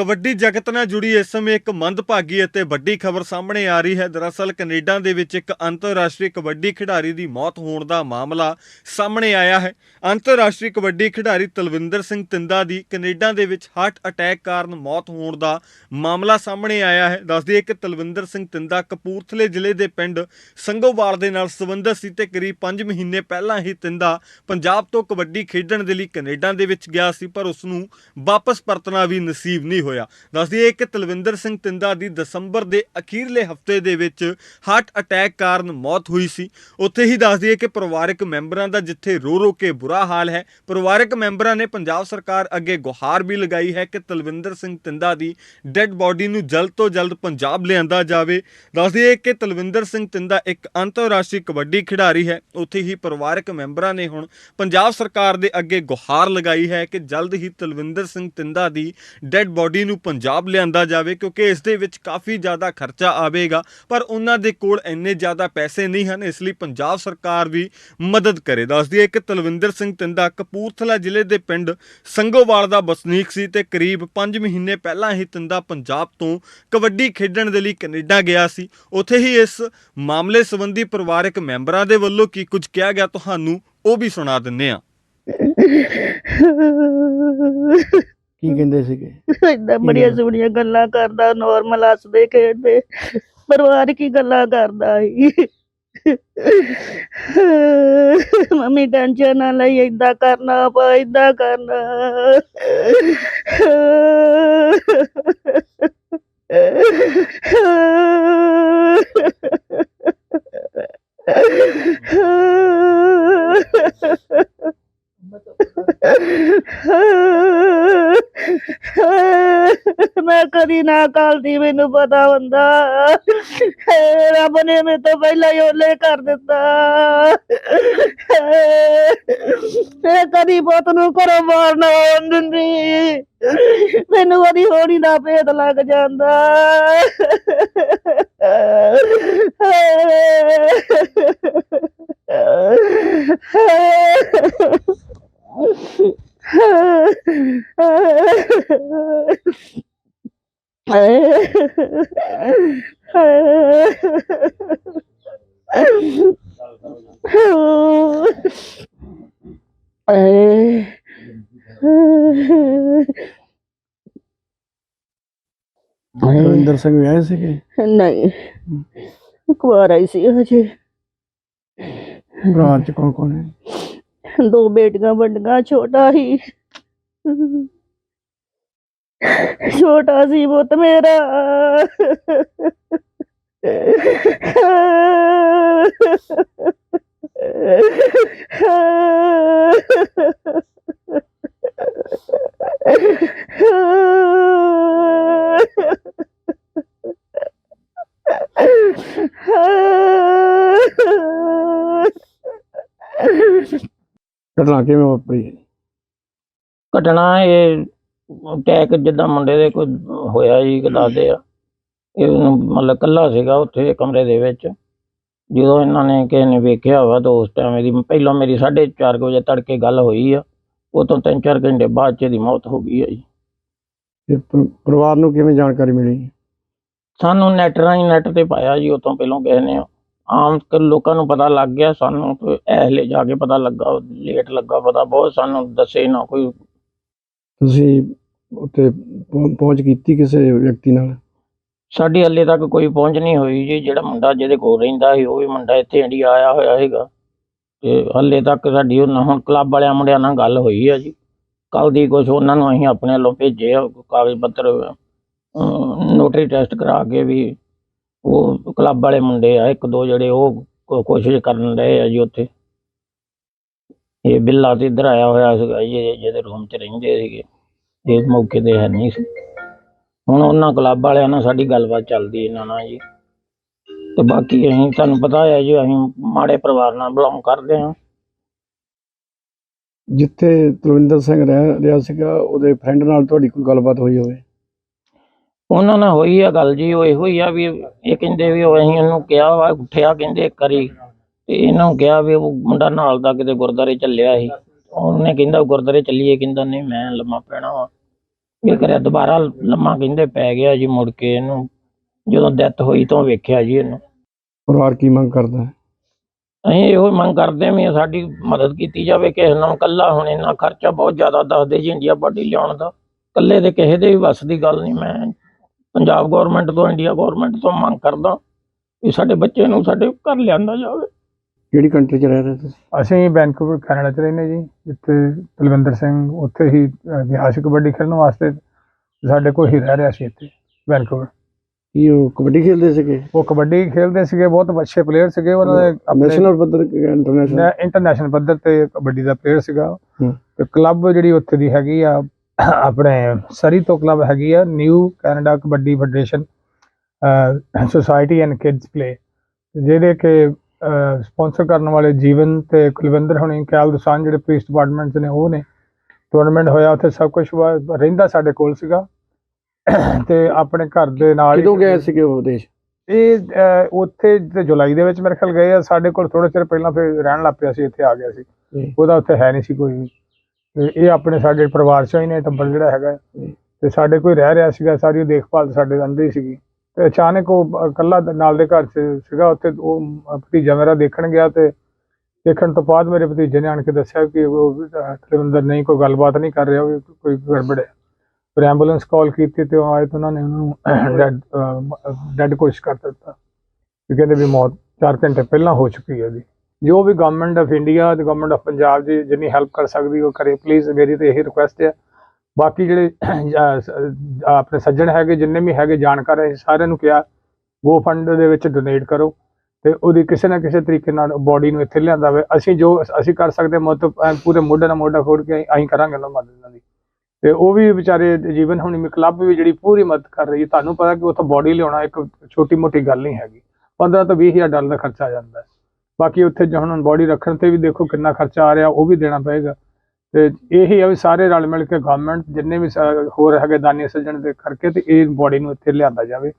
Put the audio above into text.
ਕਬੱਡੀ ਜਗਤ ਨਾਲ ਜੁੜੀ ਇਸ ਸਮੇਂ ਇੱਕ ਮੰਦਭਾਗੀ ਅਤੇ ਵੱਡੀ ਖਬਰ ਸਾਹਮਣੇ ਆ ਰਹੀ ਹੈ। ਦਰਅਸਲ ਕੈਨੇਡਾ ਦੇ ਵਿੱਚ ਇੱਕ ਅੰਤਰਰਾਸ਼ਟਰੀ ਕਬੱਡੀ ਖਿਡਾਰੀ ਦੀ ਮੌਤ ਹੋਣ ਦਾ ਮਾਮਲਾ ਸਾਹਮਣੇ ਆਇਆ ਹੈ। ਅੰਤਰਰਾਸ਼ਟਰੀ ਕਬੱਡੀ ਖਿਡਾਰੀ ਤਲਵਿੰਦਰ ਸਿੰਘ ਤਿੰਦਾ ਦੀ ਕੈਨੇਡਾ ਦੇ ਵਿੱਚ ਹਾਰਟ ਅਟੈਕ ਕਾਰਨ ਮੌਤ ਹੋਣ ਦਾ ਮਾਮਲਾ ਸਾਹਮਣੇ ਆਇਆ ਹੈ। ਦੱਸਦੀ ਦਈਏ ਕਿ ਤਲਵਿੰਦਰ ਸਿੰਘ ਤਿੰਦਾ ਕਪੂਰਥਲੇ ਜ਼ਿਲ੍ਹੇ ਦੇ ਪਿੰਡ ਸੰਗੋਵਾਲ ਦੇ ਨਾਲ ਸੰਬੰਧਿਤ ਸੀ ਤੇ ਕਰੀਬ 5 ਮਹੀਨੇ ਪਹਿਲਾਂ ਹੀ ਤਿੰਦਾ ਪੰਜਾਬ ਤੋਂ ਕਬੱਡੀ ਖੇਡਣ ਦੇ ਲਈ ਕੈਨੇਡਾ ਦੇ ਵਿੱਚ ਗਿਆ ਸੀ, ਪਰ ਉਸ ਨੂੰ ਵਾਪਸ ਪਰਤਣਾ ਵੀ ਨਸੀਬ ਨਹੀਂ ਹੋਇਆ। ਦੱਸ ਦਈਏ ਕਿ ਤਲਵਿੰਦਰ ਸਿੰਘ ਤਿੰਦਾ ਦੀ ਦਸੰਬਰ ਦੇ ਅਖੀਰਲੇ ਹਫ਼ਤੇ ਦੇ ਵਿੱਚ ਹਾਰਟ ਅਟੈਕ ਕਾਰਨ ਮੌਤ ਹੋਈ ਸੀ। ਉੱਥੇ ਹੀ ਦੱਸ ਦਈਏ ਕਿ ਪਰਿਵਾਰਕ ਮੈਂਬਰਾਂ ਦਾ ਜਿੱਥੇ ਰੋ ਰੋ ਕੇ ਬੁਰਾ ਹਾਲ ਹੈ, ਪਰਿਵਾਰਕ ਮੈਂਬਰਾਂ ਨੇ ਪੰਜਾਬ ਸਰਕਾਰ ਅੱਗੇ ਗੁਹਾਰ ਵੀ ਲਗਾਈ ਹੈ ਕਿ ਤਲਵਿੰਦਰ ਸਿੰਘ ਤਿੰਦਾ ਦੀ ਡੈੱਡ ਬਾਡੀ ਨੂੰ ਜਲਦ ਤੋਂ ਜਲਦ ਪੰਜਾਬ ਲਿਆਂਦਾ ਜਾਵੇ। ਦੱਸ ਦਈਏ ਕਿ ਤਲਵਿੰਦਰ ਸਿੰਘ ਤਿੰਦਾ ਇੱਕ ਅੰਤਰਰਾਸ਼ਟਰੀ ਕਬੱਡੀ ਖਿਡਾਰੀ ਹੈ। ਉੱਥੇ ਹੀ ਪਰਿਵਾਰਕ ਮੈਂਬਰਾਂ ਨੇ ਹੁਣ ਪੰਜਾਬ ਸਰਕਾਰ ਦੇ ਅੱਗੇ ਗੁਹਾਰ ਲਗਾਈ ਹੈ ਕਿ ਜਲਦ ਹੀ ਤਲਵਿੰਦਰ ਸਿੰਘ ਤਿੰਦਾ ਦੀ ਡੈੱਡ ਬਾਡੀ ਨੂੰ ਪੰਜਾਬ ਲਿਆਂਦਾ ਜਾਵੇ, ਕਿਉਂਕਿ ਇਸ ਦੇ ਵਿੱਚ ਕਾਫੀ ਜ਼ਿਆਦਾ ਖਰਚਾ ਆਵੇਗਾ, ਪਰ ਉਹਨਾਂ ਦੇ ਕੋਲ ਇੰਨੇ ਜ਼ਿਆਦਾ ਪੈਸੇ ਨਹੀਂ ਹਨ, ਇਸ ਲਈ ਪੰਜਾਬ ਸਰਕਾਰ ਵੀ ਮਦਦ ਕਰੇ। ਦੱਸ ਦਈਏ ਕਿ ਤਲਵਿੰਦਰ ਸਿੰਘ ਤਿੰਦਾ ਕਪੂਰਥਲਾ ਜ਼ਿਲ੍ਹੇ ਦੇ ਪਿੰਡ ਸੰਗੋਵਾਲ ਦਾ ਵਸਨੀਕ ਸੀ ਤੇ ਕਰੀਬ 5 ਮਹੀਨੇ ਪਹਿਲਾਂ ਹੀ ਤਿੰਦਾ ਪੰਜਾਬ ਤੋਂ ਕਬੱਡੀ ਖੇਡਣ ਦੇ ਲਈ ਕੈਨੇਡਾ ਗਿਆ ਸੀ। ਉੱਥੇ ਹੀ ਇਸ ਮਾਮਲੇ ਸੰਬੰਧੀ ਪਰਿਵਾਰਕ ਮੈਂਬਰਾਂ ਦੇ ਵੱਲੋਂ ਕੀ ਕੁਝ ਕਿਹਾ ਗਿਆ, ਤੁਹਾਨੂੰ ਉਹ ਵੀ ਸੁਣਾ ਦਿੰਨੇ ਆ ਕੀ ਕਹਿੰਦੇ ਸੀਗੇ? ਏਦਾਂ ਬੜੀਆਂ? ਸੋਹਣੀਆਂ ਗੱਲਾਂ ਕਰਦਾ ਨਾਰਮਲ ਹੱਸਦੇ ਖੇਡਦੇ ਪਰਿਵਾਰ ਕੀ ਗੱਲਾਂ ਕਰਦਾ ਸੀ। ਮੰਮੀ ਟੈਨਸ਼ਨ ਨਾ ਲਈ ਏਦਾਂ ਕਰਨਾ ਆਪਾਂ ਏਦਾਂ ਕਰਨਾ। ਨਾ ਕਾਲਦੀ ਮੈਨੂੰ ਪਤਾ ਹੁੰਦਾ। ਰੱਬ ਨੇ ਮੇਰੇ ਤੋਂ ਪਹਿਲਾਂ ਹੀ ਓਲੇ ਕਰ ਦਿੱਤਾ। ਮੈਂ ਕਦੀ ਪੁੱਤ ਨੂੰ ਘਰੋਂ ਬਾਹਰ ਨਾ ਮੈਨੂੰ ਉਹਦੀ ਹੋਣੀ ਦਾ ਭੇਦ ਲੱਗ ਜਾਂਦਾ। ਰਵਿੰਦਰ ਸਿੰਘ ਵਿਆਹੇ ਸੀਗੇ ਨਹੀਂ ਕੁਆਰਾ ਹੀ ਸੀ ਹਜੇ ਭਰਾ ਚ ਕੌਣ ਕੌਣ ਹੈ ਦੋ ਬੇਟੀਆਂ ਵੱਡੀਆਂ ਛੋਟਾ ਹੀ ਛੋਟਾ ਸੀ ਪੁੱਤ ਮੇਰਾ। ਘਟਨਾ ਕਿਵੇਂ ਵਾਪਰੀ? ਘਟਨਾ ਇਹ ਅਟੈਕ ਜਿੱਦਾਂ ਮੁੰਡੇ ਦੇ ਕੋਈ ਹੋਇਆ ਜੀ ਕਿ ਦੱਸਦੇ ਆ ਇਹ ਮਤਲਬ ਕੱਲਾ ਸੀਗਾ ਉੱਥੇ ਕਮਰੇ ਦੇ ਵਿੱਚ। ਜਦੋਂ ਇਹਨਾਂ ਨੇ ਕਿਸੇ ਨੇ ਵੇਖਿਆ ਵਾ ਤਾਂ ਉਸ ਟਾਈਮ ਇਹਦੀ ਪਹਿਲਾਂ ਮੇਰੀ 4:30 ਵਜੇ ਤੜਕੇ ਗੱਲ ਹੋਈ ਆ। ਉਹ ਤੋਂ 3-4 ਘੰਟੇ ਬਾਅਦ ਚ ਇਹਦੀ ਮੌਤ ਹੋ ਗਈ ਆ ਜੀ। ਤੇ ਪਰ- ਪਰਿਵਾਰ ਨੂੰ ਕਿਵੇਂ ਜਾਣਕਾਰੀ ਮਿਲੀ? ਸਾਨੂੰ ਨੈਟ ਰਾਹੀਂ ਨੈਟ ਤੇ ਪਾਇਆ ਜੀ ਉਹ ਤੋਂ ਪਹਿਲਾਂ ਕਿਸੇ ਨੇ। ਆਮ ਕ- ਲੋਕਾਂ ਨੂੰ ਪਤਾ ਲੱਗ ਗਿਆ ਸਾਨੂੰ ਤੇ ਐਹਲੇ ਜਾ ਕੇ ਪਤਾ ਲੱਗਾ ਲੇਟ ਲੱਗਾ ਪਤਾ। ਬਹੁਤ ਸਾਨੂੰ ਦੱਸੇ ਨਾ ਕੋਈ। ਤੁਸੀਂ ਉੱਥੇ ਪਹੁੰ- ਪਹੁੰਚ ਕੀਤੀ ਕਿਸੇ ਵਿਅਕਤੀ ਨਾਲ? ਸਾਡੀ ਹੱਲੇ ਤੱਕ ਕੋਈ ਪਹੁੰਚ ਨਹੀਂ ਹੋਈ ਜੀ। ਜਿਹੜਾ ਮੁੰਡਾ ਜਿਹਦੇ ਕੋਲ ਰਹਿੰਦਾ ਸੀ, ਉਹ ਵੀ ਮੁੰਡਾ ਇੱਥੇ ਇੰਡੀਆ ਆਇਆ ਹੋਇਆ ਹੈਗਾ ਤੇ ਹੱਲੇ ਤੱਕ ਸਾਡੀ ਉਹਨਾਂ ਹੁਣ ਕਲੱਬ ਵਾਲਿਆਂ ਮੁੰਡਿਆਂ ਨਾਲ ਗੱਲ ਹੋਈ ਆ ਜੀ। ਕੱਲ ਦੀ ਕੁਛ ਉਹਨਾਂ ਨੂੰ ਅਸੀਂ ਆਪਣੇ ਵੱਲੋਂ ਭੇਜੇ ਆ, ਕਾਗਜ਼ ਪੱਤਰ ਨੋਟਰੀ ਟੈਸਟ ਕਰਾ ਕੇ ਵੀ ਉਹ ਕਲੱਬ ਵਾਲੇ ਮੁੰਡੇ ਆ, ਇੱਕ ਦੋ ਜਿਹੜੇ ਉਹ ਕੋ- ਕੋਸ਼ਿਸ਼ ਕਰਨ ਰਹੇ ਆ ਜੀ ਉੱਥੇ। ਇਹ ਬਿੱਲਾ ਤੇ ਇੱਧਰ ਆਇਆ ਹੋਇਆ ਸੀਗਾ ਜੀ ਇਹ ਜਿਹਦੇ ਰੂਮ 'ਚ ਰਹਿੰਦੇ ਸੀਗੇ। ਇਹ ਮੌਕੇ ਤੇ ਹੈ ਨਹੀਂ ਸੀ। ਹੁਣ ਉਹਨਾਂ ਕਲੱਬ ਵਾਲਿਆਂ ਨਾਲ ਸਾਡੀ ਗੱਲਬਾਤ ਚੱਲਦੀ ਇਹਨਾਂ ਨਾਲ ਜੀ। ਤੇ ਬਾਕੀ ਅਸੀਂ ਤੁਹਾਨੂੰ ਪਤਾ ਹੈ ਜੀ ਅਸੀਂ ਮਾੜੇ ਪਰਿਵਾਰ ਨਾਲ ਬਿਲੋਂਗ ਕਰਦੇ ਹਾਂ। ਜਿੱਥੇ ਤਲਵਿੰਦਰ ਸਿੰਘ ਰਹਿ ਰਿਹਾ ਸੀਗਾ ਉਹਦੇ ਫਰੈਂਡ ਨਾਲ ਤੁਹਾਡੀ ਕੋਈ ਗੱਲਬਾਤ ਹੋਈ ਹੋਵੇ? ਉਹਨਾਂ ਨਾਲ ਹੋਈ ਆ ਗੱਲ ਜੀ ਉਹ ਇਹੋ ਹੀ ਆ ਵੀ ਇਹ ਕਹਿੰਦੇ ਵੀ ਉਹ ਅਸੀਂ ਇਹਨੂੰ ਕਿਹਾ ਵਾ ਉੱਠਿਆ ਕਹਿੰਦੇ ਇੱਕ ਵਾਰੀ। ਤੇ ਇਹਨਾਂ ਨੂੰ ਕਿਹਾ ਵੀ ਉਹ ਮੁੰਡਾ ਨਾਲ ਦਾ ਕਿਤੇ ਗੁਰਦਾਰੇ ਚੱਲਿਆ ਸੀ। ਉਹਨੇ ਕਹਿੰਦਾ ਗੁਰਦਾਰੇ ਚੱਲੀਏ ਕਹਿੰਦਾ ਨਹੀਂ ਮੈਂ ਲੰਮਾ ਪੈਣਾ ਵਾ। ਇਹ ਕਰਿਆ ਦੁਬਾਰਾ ਲੰਮਾ ਕਹਿੰਦੇ ਪੈ ਗਿਆ ਜੀ ਮੁੜ ਕੇ ਇਹਨੂੰ ਜਦੋਂ ਡੈਥ ਹੋਈ ਤਾਂ ਵੇਖਿਆ ਜੀ ਇਹਨੂੰ। ਪਰਿਵਾਰ ਕੀ ਮੰਗ ਕਰਦਾ? ਹੈ ਅਸੀਂ ਇਹੋ ਮੰਗ ਕਰਦੇ ਵੀ ਸਾਡੀ ਮਦਦ ਕੀਤੀ ਜਾਵੇ ਕਿਸੇ ਨਾਲ ਕੱਲਾ ਹੁਣ ਇੰਨਾ ਖਰਚਾ ਬਹੁਤ ਜ਼ਿਆਦਾ ਦੱਸਦੇ ਜੀ ਇੰਡੀਆ ਬਾਡੀ ਲਿਆਉਣ ਦਾ। ਕੱਲੇ ਦੇ ਕਿਸੇ ਦੇ ਵੀ ਵੱਸ ਦੀ ਗੱਲ ਨਹੀਂ ਮੈਂ ਪੰਜਾਬ ਗਵਰਨਮੈਂਟ ਤੋਂ ਇੰਡੀਆ ਗਵਰਨਮੈਂਟ ਤੋਂ ਮੰਗ ਕਰਦਾ ਵੀ ਸਾਡੇ ਬੱਚੇ ਨੂੰ ਸਾਡੇ ਘਰ ਲਿਆਂਦਾ ਜਾਵੇ। ਕਿਹੜੀ ਕੰਟਰੀ 'ਚ ਰਹਿ ਰਹੇ ਤੁਸੀਂ? ਅਸੀਂ ਵੈਨਕੂਵਰ ਕੈਨੇਡਾ 'ਚ ਰਹਿੰਦੇ ਜੀ। ਜਿੱਥੇ ਤਲਵਿੰਦਰ ਸਿੰਘ ਉੱਥੇ ਹੀ ਅਹ, ਇਤਿਹਾਸਿਕ ਕਬੱਡੀ ਖੇਡਣ ਵਾਸਤੇ ਸਾਡੇ ਕੋਲ ਹੀ ਰਹਿ ਰਿਹਾ ਸੀ ਇੱਥੇ ਵੈਨਕੂਵਰ। ਕੀ ਉਹ ਕਬੱਡੀ ਖੇਡਦੇ ਸੀਗੇ? ਉਹ ਕਬੱਡੀ ਖੇਡਦੇ ਸੀਗੇ ਬਹੁਤ ਅੱਛੇ ਪਲੇਅਰ ਸੀਗੇ। ਉਹਨਾਂ ਦੇ ਨੈਸ਼ਨਲ ਪੱਧਰ ਇੰਟਰਨੈਸ਼ਨਲ ਇੰਟਰਨੈਸ਼ਨਲ ਪੱਧਰ ਤੇ ਕਬੱਡੀ ਦਾ ਪਲੇਅਰ ਸੀਗਾ। ਤੇ ਕਲੱਬ ਜਿਹੜੀ ਉੱਥੇ ਦੀ ਹੈਗੀ ਆ ਆਪਣੇ ਸਰੀ ਤੋਂ ਕਲੱਬ ਹੈਗੀ ਆ new Canada kabaddi federation society and kids play ਜਿਹਦੇ ਕਿ ਸਪਾਂਸਰ ਕਰਨ ਵਾਲੇ ਜੀਵਨ ਤੇ ਕੁਲਵਿੰਦਰ ਹੁਣੀ ਕੈਲ ਦਸਾਨ ਜਿਹੜੇ ਪੁਲਿਸ ਡਿਪਾਰਟਮੈਂਟ ਨੇ ਉਹ ਨੇ। ਟੂਰਨਾਮੈਂਟ ਹੋਇਆ ਉੱਥੇ ਸਭ ਕੁਝ ਰਹਿੰਦਾ ਸਾਡੇ ਕੋਲ ਸੀਗਾ। ਤੇ ਆਪਣੇ ਘਰ ਦੇ ਨਾਲ ਕਿਦੋਂ ਗਏ ਸੀਗੇ ਉਹ ਇਹ ਉੱਥੇ ਜੁਲਾਈ ਦੇ ਵਿੱਚ ਮੇਰੇ ਖਿਆਲ ਗਏ ਆ ਸਾਡੇ ਕੋਲ ਥੋੜੇ ਚਿਰ ਪਹਿਲਾਂ ਫਿਰ ਰਹਿਣ ਲੱਗ ਪਿਆ ਸੀ ਇੱਥੇ ਆ ਗਿਆ ਸੀ। ਉਹਦਾ ਉੱਥੇ ਹੈ ਨਹੀਂ ਸੀ ਕੋਈ ਵੀ। ਤੇ ਇਹ ਆਪਣੇ ਸਾਡੇ ਪਰਿਵਾਰ ਚੋਂ ਹੀ ਨੇ ਟੱਬਰ ਜਿਹੜਾ ਹੈਗਾ। ਤੇ ਸਾਡੇ ਕੋਈ ਰਹਿ ਰਿਹਾ ਸੀਗਾ ਸਾਰੀ ਦੇਖਭਾਲ ਸਾਡੇ ਅੰਦਰ ਹੀ ਸੀਗੀ। ਤੇ ਅਚਾਨਕ ਉਹ ਇਕੱਲਾ ਨਾਲ ਦੇ ਘਰ 'ਚ ਸੀਗਾ ਉੱਥੇ ਉਹ ਭਤੀਜਾ ਮੇਰਾ ਦੇਖਣ ਗਿਆ ਤੇ ਦੇਖਣ ਤੋਂ ਬਾਅਦ ਮੇਰੇ ਭਤੀਜੇ ਨੇ ਆਣ ਕੇ ਦੱਸਿਆ ਕਿ ਉਹ ਅਹ, ਕੁਲਵਿੰਦਰ ਨਹੀਂ ਕੋਈ ਗੱਲਬਾਤ ਨਹੀਂ ਕਰ ਰਿਹਾ ਕੋਈ ਗੜਬੜ ਹੈ। ਫਿਰ ਐਂਬੂਲੈਂਸ ਕਾਲ ਕੀਤੀ ਤੇ ਉਹ ਆਏ ਤਾਂ ਉਹਨਾਂ ਨੇ ਉਹਨੂੰ ਡੈਡ ਡੈਡ ਕੋਸ਼ਿਸ਼ ਕਰ ਦਿੱਤਾ ਕਿ ਕਹਿੰਦੇ ਵੀ ਮੌਤ 4 ਘੰਟੇ ਪਹਿਲਾਂ ਹੋ ਚੁੱਕੀ ਹੈ ਜੀ। ਜੋ ਵੀ ਗਵਰਨਮੈਂਟ ਆਫ ਇੰਡੀਆ ਤੇ ਗਵਰਨਮੈਂਟ ਆਫ ਪੰਜਾਬ ਜੀ ਜਿੰਨੀ ਹੈਲਪ ਕਰ ਸਕਦੀ ਉਹ ਕਰੇ ਪਲੀਜ਼ ਮੇਰੀ ਤੇ ਇਹੀ ਰਿਕੁਐਸਟ ਹੈ ਬਾਕੀ ਜਿਹੜੇ ਆਪਣੇ ਸੱਜਣ ਹੈਗੇ, ਜਿੰਨੇ ਵੀ ਹੈਗੇ ਜਾਣਕਾਰ ਹੈ ਸਾਰਿਆਂ ਨੂੰ ਕਿਹਾ, ਗੋ ਫੰਡ ਦੇ ਵਿੱਚ ਡੋਨੇਟ ਕਰੋ ਤੇ ਉਹਦੀ ਕਿਸੇ ਨਾ ਕਿਸੇ ਤਰੀਕੇ ਨਾਲ ਬੋਡੀ ਨੂੰ ਇੱਥੇ ਲਿਆਂਦਾ ਵੇ ਅਸੀਂ ਜੋ, ਅਸੀਂ ਕਰ ਸਕਦੇ ਹਾਂ, ਮਤਲਬ ਪੂਰੇ ਮੋਢੇ ਨਾਲ ਮੋਢਾ ਖੋੜ ਕੇ ਅਸੀਂ ਕਰਾਂਗੇ ਉਹਨਾਂ ਮਦਦ ਇਹਨਾਂ ਦੀ। ਤੇ ਉਹ ਵੀ ਵਿਚਾਰੇ ਜੀਵਨ ਹੁਣੀ ਕਲੱਬ ਵੀ ਜਿਹੜੀ ਪੂਰੀ ਮਦਦ ਕਰ ਰਹੀ ਹੈ। ਤੁਹਾਨੂੰ ਪਤਾ ਕਿ ਉੱਥੋਂ ਬੋਡੀ ਲਿਆਉਣਾ ਇੱਕ ਛੋਟੀ ਮੋਟੀ ਗੱਲ ਨਹੀਂ ਹੈਗੀ। 15 ਤੋਂ 20000 ਡਾਲਰ ਦਾ ਖਰਚਾ ਆ ਜਾਂਦਾ। ਬਾਕੀ ਉੱਥੇ ਜੇ ਹੁਣ ਬੋਡੀ ਰੱਖਣ ਤੇ ਵੀ ਦੇਖੋ ਕਿੰਨਾ ਖਰਚਾ ਆ ਰਿਹਾ, ਉਹ ਵੀ ਦੇਣਾ ਪਏਗਾ। ਤੇ ਇਹੀ ਆ ਵੀ ਸਾਰੇ ਰਲ ਮਿਲ ਕੇ ਗਵਰਨਮੈਂਟ ਜਿੰਨੇ ਵੀ ਸ- ਹੋਰ ਹੈਗੇ ਦਾਨੀ ਸੱਜਣ ਦੇ ਕਰਕੇ ਤੇ ਇਹ ਬੋਡੀ ਨੂੰ ਇੱਥੇ ਲਿਆਂਦਾ ਜਾਵੇ।